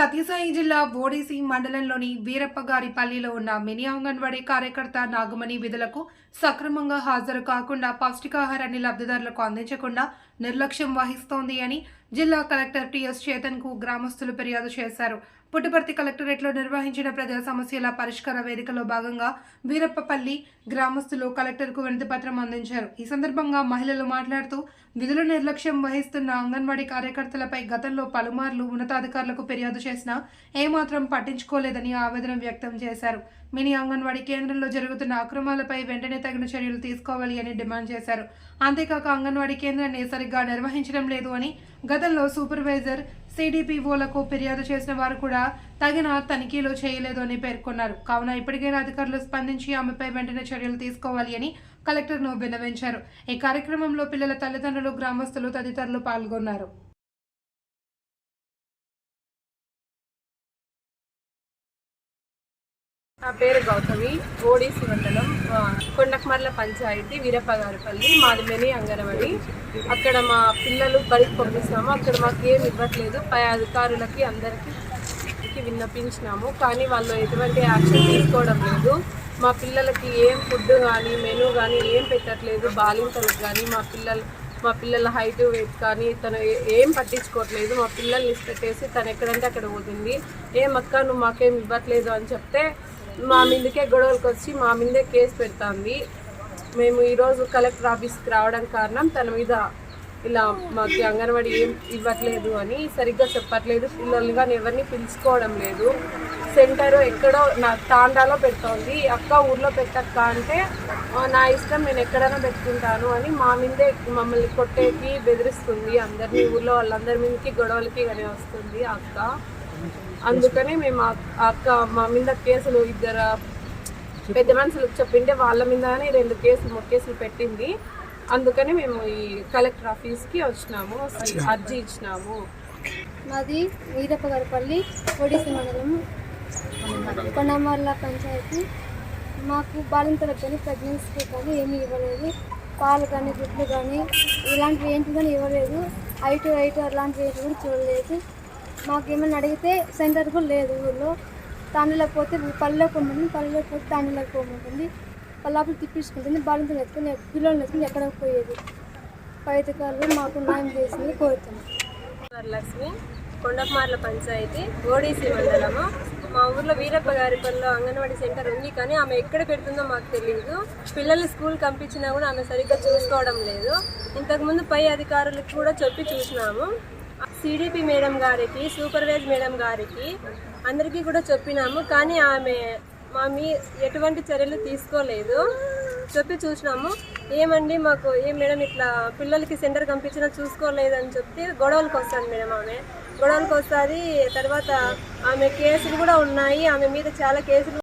సత్యసాయి జిల్లా బోడీసి మండలంలోని వీరప్పగారి పల్లిలో ఉన్న మినీ అంగన్వాడీ కార్యకర్త నాగమణి విధులకు సక్రమంగా హాజరు కాకుండా పౌష్టికాహారాన్ని లబ్ధిదారులకు అందించకుండా నిర్లక్ష్యం వహిస్తోంది అని జిల్లా కలెక్టర్ టిఎస్ చేతన్కు గ్రామస్తులు ఫిర్యాదు చేశారు. పుట్టపర్తి కలెక్టరేట్లో నిర్వహించిన ప్రజా సమస్యల పరిష్కార వేదికలో భాగంగా వీరప్పపల్లి గ్రామస్తులు కలెక్టర్కు వినతి పత్రం అందించారు. ఈ సందర్భంగా మహిళలు మాట్లాడుతూ విధుల నిర్లక్ష్యం వహిస్తున్న అంగన్వాడీ కార్యకర్తలపై గతంలో పలుమార్లు ఉన్నతాధికారులకు ఫిర్యాదు చేసినా ఏమాత్రం పట్టించుకోలేదని ఆవేదన వ్యక్తం చేశారు. మినీ అంగన్వాడీ కేంద్రంలో జరుగుతున్న అక్రమాలపై వెంటనే తగిన చర్యలు తీసుకోవాలి అని డిమాండ్ చేశారు. అంతేకాక అంగన్వాడీ కేంద్రాన్ని సరిగ్గా నిర్వహించడం లేదు అని గతంలో సూపర్వైజర్ సిడిపిఓలకు ఫిర్యాదు చేసిన వారు కూడా తగిన తనిఖీలు చేయలేదు అని పేర్కొన్నారు. కావున ఇప్పటికైనా అధికారులు స్పందించి ఆమెపై వెంటనే చర్యలు తీసుకోవాలి అని కలెక్టర్ను విన్నవించారు. ఈ కార్యక్రమంలో పిల్లల తల్లిదండ్రులు గ్రామస్తులు తదితరులు పాల్గొన్నారు. నా పేరు గౌతమి ఓడిసి మండలం కొండకమర్ల పంచాయతీ వీరప్పగారిపల్లి మాదిమేని అంగనవాడి అక్కడ మా పిల్లలు బడికి పంపిస్తున్నాము అక్కడ మాకు ఏమి ఇవ్వట్లేదు. పై అధికారులకి అందరికీ విన్నపించినాము. కానీ వాళ్ళు ఎటువంటి యాక్షన్ తీసుకోవడం లేదు. మా పిల్లలకి ఏం ఫుడ్ కానీ మెనూ కానీ ఏం పెట్టట్లేదు. బాలింతలకు కానీ మా పిల్లలు మా పిల్లల హైట్ వెయిట్ కానీ తను ఏం పట్టించుకోవట్లేదు. మా పిల్లల్ని ఇష్టపెట్టేసి తను ఎక్కడంటే అక్కడ పోతుంది. ఏం అక్క నువ్వు మాకేం ఇవ్వట్లేదు అని చెప్తే మా మీదకే గొడవలకు వచ్చి మా మీదే కేసు పెడుతుంది. మేము ఈరోజు కలెక్టర్ ఆఫీస్కి రావడం కారణం తన మీద ఇలా మాకు అంగన్వాడీ ఏం ఇవ్వట్లేదు అని సరిగ్గా చెప్పట్లేదు. పిల్లల్ని కానీ ఎవరిని పిలుచుకోవడం లేదు. సెంటర్ ఎక్కడో నా తాండాలో పెడుతోంది. అక్క ఊర్లో పెట్టక్క అంటే నా ఇష్టం నేను ఎక్కడైనా పెట్టుకుంటాను అని మా మీదే మమ్మల్ని కొట్టేకి బెదిరిస్తుంది. అందరినీ ఊర్లో వాళ్ళందరి మీదకి గొడవలకి కానీ వస్తుంది ఆ అక్క. అందుకని మేము అక్క మా మీద కేసులు ఇద్దరు పెద్ద మనుషులు చెప్పింటే వాళ్ళ మీదనే రెండు కేసులు మూడు కేసులు పెట్టింది. అందుకని మేము ఈ కలెక్టర్ ఆఫీస్కి వచ్చినాము అర్జీ ఇచ్చినాము. మాది వీరప్పగారిపల్లి ఒడిశా మండలం కొండమర్ల పంచాయతీ. మాకు బాలింతలకు కానీ ప్రెగ్నెన్సీకి కానీ ఏమీ ఇవ్వలేదు. పాలు కానీ గుడ్లు కానీ ఇలాంటివి ఏంటి కానీ ఇవ్వలేదు హైట్ హైట్ అలాంటివి ఏంటి కూడా చూడలేదు. మాకేమైనా అడిగితే సెంటర్ కూడా లేదు ఊళ్ళో తాండలోకి పోతే పల్లెలోకి పోమంటుంది పల్లెలోకి పోతే తాండలోకి పోమంటుంది. పల్లాపులు తిప్పించుకుంటుంది బాలింతలు ఎత్తుకుని పిల్లలు ఎత్తుకుని ఎక్కడికి పోయేది? పైతకాలు మాకు న్యాయం చేసింది కోరుతున్నాం. వరలక్ష్మి కొండకుమార్ల పంచాయతీ ఓడిసి మండలము. మా ఊర్లో వీరప్ప గారి పనిలో అంగన్వాడీ సెంటర్ ఉంది కానీ ఆమె ఎక్కడ పెడుతుందో మాకు తెలియదు పిల్లలు స్కూల్ పంపించినా కూడా ఆమె సరిగ్గా చూసుకోవడం లేదు. ఇంతకుముందు పై అధికారులకు కూడా చెప్పి చూసినాము. సిడిపి మేడం గారికి సూపర్వైజ్ మేడం గారికి అందరికీ కూడా చెప్పినాము. కానీ ఆమె మా మీ ఎటువంటి చర్యలు తీసుకోలేదు. చెప్పి చూసినాము. ఏమండి మాకు ఏం మేడం ఇట్లా పిల్లలకి సెంటర్ పంపించినా చూసుకోలేదని చెప్తే గొడవలకు వస్తుంది మేడం ఆమె. గొడవలకు వస్తుంది. తర్వాత ఆమె కేసులు కూడా ఉన్నాయి. ఆమె మీద చాలా కేసులు